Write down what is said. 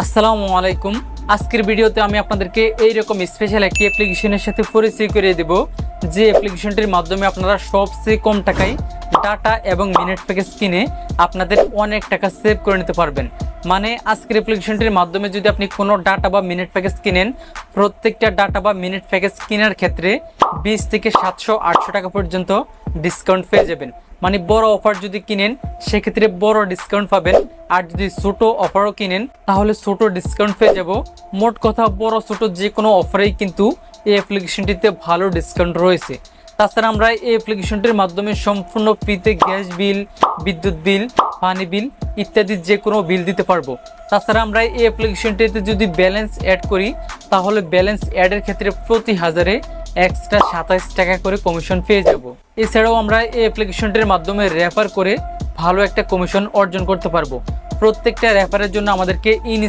আসসালামু আলাইকুম। আজকের ভিডিওতে আমি আপনাদেরকে এইরকম স্পেশাল একটি অ্যাপ্লিকেশনের সাথে পরিচয় করিয়ে দেব, যে অ্যাপ্লিকেশনটির মাধ্যমে আপনারা সবচেয়ে কম টাকায় ডাটা এবং মিনিট প্যাকেজ কিনে আপনাদের অনেক টাকা সেভ করে নিতে পারবেন। মানে আজকের অ্যাপ্লিকেশনটির মাধ্যমে যদি আপনি কোনো ডাটা বা মিনিট প্যাকেজ কিনেন, প্রত্যেকটা ডাটা বা মিনিট প্যাকেজ কেনার ক্ষেত্রে বিশ থেকে সাতশো, আটশো টাকা পর্যন্ত ডিসকাউন্ট পেয়ে যাবেন। মানে বড় অফার যদি কিনেন, সেক্ষেত্রে বড় ডিসকাউন্ট পাবেন। আর যদি ছোট অফারও কিনেন, তাহলে ছোটো ডিসকাউন্ট পেয়ে যাব। মোট কথা, বড়, ছোট যে কোনো অফারেই কিন্তু এই অ্যাপ্লিকেশনটিতে ভালো ডিসকাউন্ট রয়েছে। তাছাড়া আমরা এই অ্যাপ্লিকেশনটির মাধ্যমে সম্পূর্ণ ফ্রিতে গ্যাস বিল, বিদ্যুৎ বিল, পানি বিল ইত্যাদি যে কোনো বিল দিতে পারব। তাছাড়া আমরা এই অ্যাপ্লিকেশনটিতে যদি ব্যালেন্স অ্যাড করি, তাহলে ব্যালেন্স অ্যাডের ক্ষেত্রে প্রতি হাজারে এক্সট্রা সাতাইশ টাকা করে কমিশন পেয়ে যাব। এছাড়াও আমরা এই অ্যাপ্লিকেশনটির মাধ্যমে রেফার করে ভালো একটা কমিশন অর্জন করতে পারব। প্রত্যেকটা রেফারের জন্য আমাদেরকে ইন